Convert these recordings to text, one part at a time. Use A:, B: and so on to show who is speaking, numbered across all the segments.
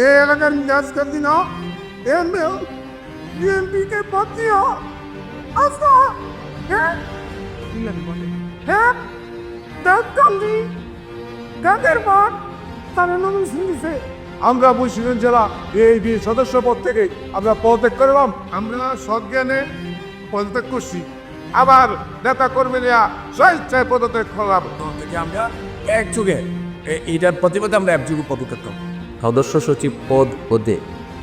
A: এলাকার মিজাজ কর দিন এমএল বিএনপি কে পদ দিও আচ্ছা হ্যাঁ। হ্যাঁ তারা দিছে আমরা বৈশিষ্ট্য জেলা এই বি সদস্য পদ থেকে আমরা পদত্যাগ করলাম। আমরা সজ্ঞানে পদত্যাগ করছি। আবার নেতা কর্মীরা স্বেচ্ছায় পদত্যাগ করলাম।
B: থেকে আমরা একযোগে এ- এইটার প্রতিবাদে আমরা একযোগে পদক্ষেপ করব
C: সদস্য সচিব পদ হতে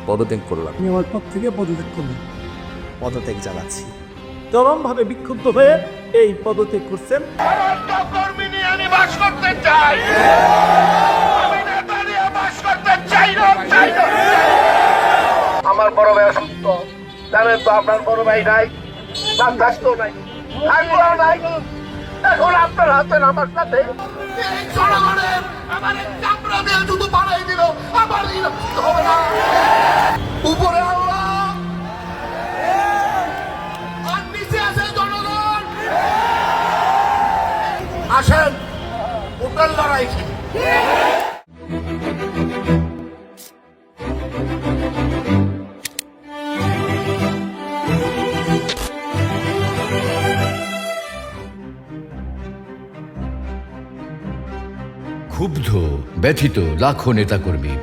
C: পদত্যাগ করলাম।
A: আমি আমার পদ থেকে পদত্যাগ করলাম।
C: পদত্যাগ জানাচ্ছি।
B: চরমভাবে বিক্ষুব্ধ হয়ে এই পদত্যাগ করছেন।
D: কর্মী নিয়ে আমি বাস করতে চাই। আমি নেতা নিয়ে বাস করতে চাই না চাই না। আমার বড় ভাই অসুস্থ জানেন তো আপনার বড় ভাই নাই নাই নাই। এখন আপনার হাতেন আমার সাথে। জনগণের আমার চামড়া দিয়ে বাড়াই দিল আমার হবে না। উপরে আল্লাহ আছে জনগণ। আসেন ওটার লড়াই।
E: ক্ষুব্ধ ব্যথিত লাখো নেতাকর্মী।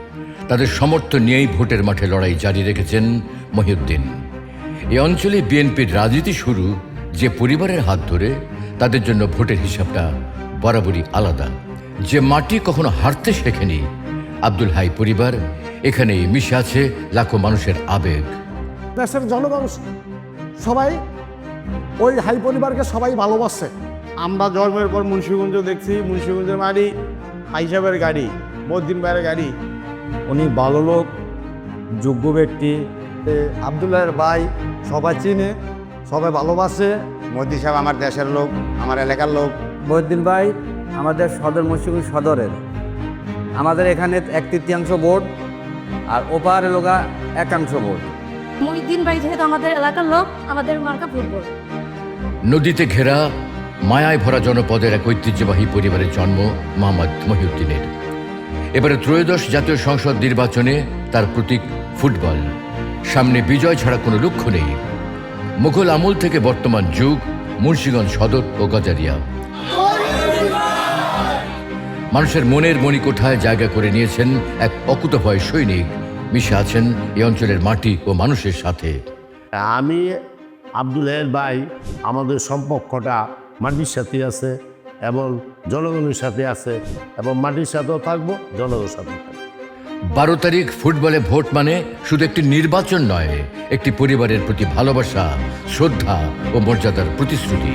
E: তাদের সমর্থন নিয়েই ভোটের মাঠে লড়াই জারি রেখেছেন মহিউদ্দিন। এই অঞ্চলে বিএনপির রাজনীতি শুরু যে পরিবারের হাত ধরে তাদের জন্য ভোটের হিসাবটা বরাবরই আলাদা। যে মাটি কখনো হারতে শেখেনি আব্দুল হাই পরিবার এখানেই মিশে আছে লাখো মানুষের আবেগ।
F: দেশের জনগণ সবাই ওই হাই পরিবারকে সবাই ভালোবাসে।
G: আমরা জন্মের পর মুন্সিগঞ্জ দেখছি মুন্সিগঞ্জের গাড়ি হাইসাবের গাড়ি মদ্দিন ভাইয়ের গাড়ি। উনি ভালো লোক যোগ্য ব্যক্তি।
F: আবদুল্লাহের ভাই সবাই চিনে সবাই ভালোবাসে।
G: মোদি সাহেব আমার দেশের লোক আমার এলাকার লোক।
H: মহিউদ্দিন ভাই আমাদের সদর মুন্সিগঞ্জ সদরের। আমাদের এখানে এক তৃতীয়াংশ ভোট আর ওপার এলাকা একাংশ ভোট
I: মহিউদ্দিন ভাই যেহেতু আমাদের এলাকার লোক আমাদের মার্কা ফুটবল।
E: নদীতে ঘেরা মায়ায় ভরা জনপদের এক ঐতিহ্যবাহী পরিবারের জন্ম মোহাম্মদ মহিউদ্দিনের। এবারে ত্রয়োদশ জাতীয় সংসদ নির্বাচনে তার প্রতীক ফুটবল। সামনে বিজয় ছাড়া কোনো লক্ষ্য নেই। মুঘল আমল থেকে বর্তমান যুগ মুন্সিগঞ্জ সদর ও গজারিয়া। মানুষের মনের মণিকোঠায় জায়গা করে নিয়েছেন এক অকুতভয় সৈনিক। মিশে আছেন এই অঞ্চলের মাটি ও মানুষের সাথে।
G: আমি আব্দুল ভাই, আমাদের সম্পর্কটা মাটির সাথে আছে এবং জনগণের সাথে আছে এবং মাটির সাথেও থাকব, জনগণের সাথে থাকব।
E: বারো তারিখ ফুটবলে ভোট মানে শুধু একটি নির্বাচন নয়, একটি পরিবারের প্রতি ভালোবাসা, শ্রদ্ধা ও মর্যাদার প্রতিশ্রুতি।